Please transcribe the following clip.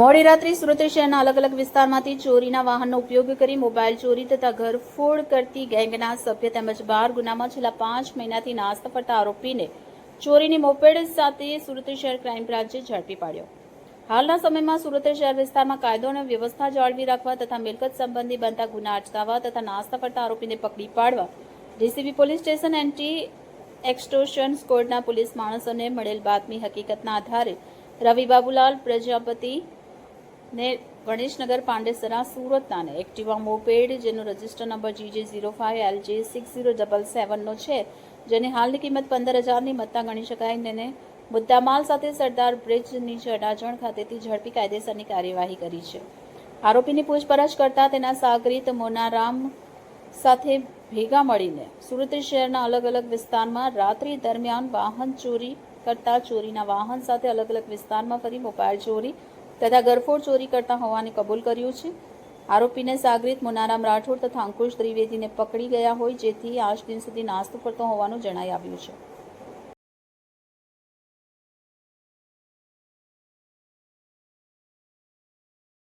મોડી રાત્રે સુરત શહેરના અલગ અલગ વિસ્તારમાંથી ચોરીના વાહનનો ઉપયોગ કરી મોબાઈલ ચોરી તથા ઘરફોડ કરતી ગેંગના સભ્ય તેમજ બાર ગુનામાં છેલ્લા પાંચ મહિનાથી નાસ્તા ફરતા આરોપીને ચોરીની મોપેડ સાથે સુરત શહેર ક્રાઇમ બ્રાન્ચે ઝડપી પાડ્યો. હાલના સમયમાં સુરત શહેર વિસ્તારમાં કાયદો અને વ્યવસ્થા જાળવી રાખવા તથા મિલકત સંબંધી બનતા ગુના અટકાવવા તથા નાસ્તા ફરતા આરોપીને પકડી પાડવા DCB police station anti extortion સ્કોડના police માણસોને મળેલ બાતમી હકીકતના આધારે રવિ બાબુલાલ પ્રજાપતિ ને ગણેશનગર પાંડેસરા સુરતના એક્ટિવા મોપેડ, જેનો register number GJ zero five L J six zero double સેવનનો છે, જેની હાલની કિંમત પંદર હજારની મત્તા ગણી શકાય તેને મુદ્દામાલ સાથે સરદાર બ્રિજની અડાજણ ખાતેથી ઝડપી કાયદેસરની કાર્યવાહી કરી છે. આરોપીની પૂછપરછ કરતા તેના સાગરીત મોનારામ સાથે ભેગા મળીને સુરત શહેરના અલગ અલગ વિસ્તારમાં રાત્રિ દરમિયાન વાહન ચોરી કરતા ચોરીના વાહન સાથે અલગ અલગ વિસ્તારમાં ફરી મોબાઈલ ચોરી તથા ગરફોડ ચોરી કરતા હોવાને કબૂલ કર્યું છે. આરોપીને સાગરીત મુનારામ રાઠોડ તથા અંકુશ ત્રિવેદીને પકડી ગયા હોય, જેથી આજ દિન સુધી નાસ્તો કરતો હોવાનું જણાઈ આવ્યું છે.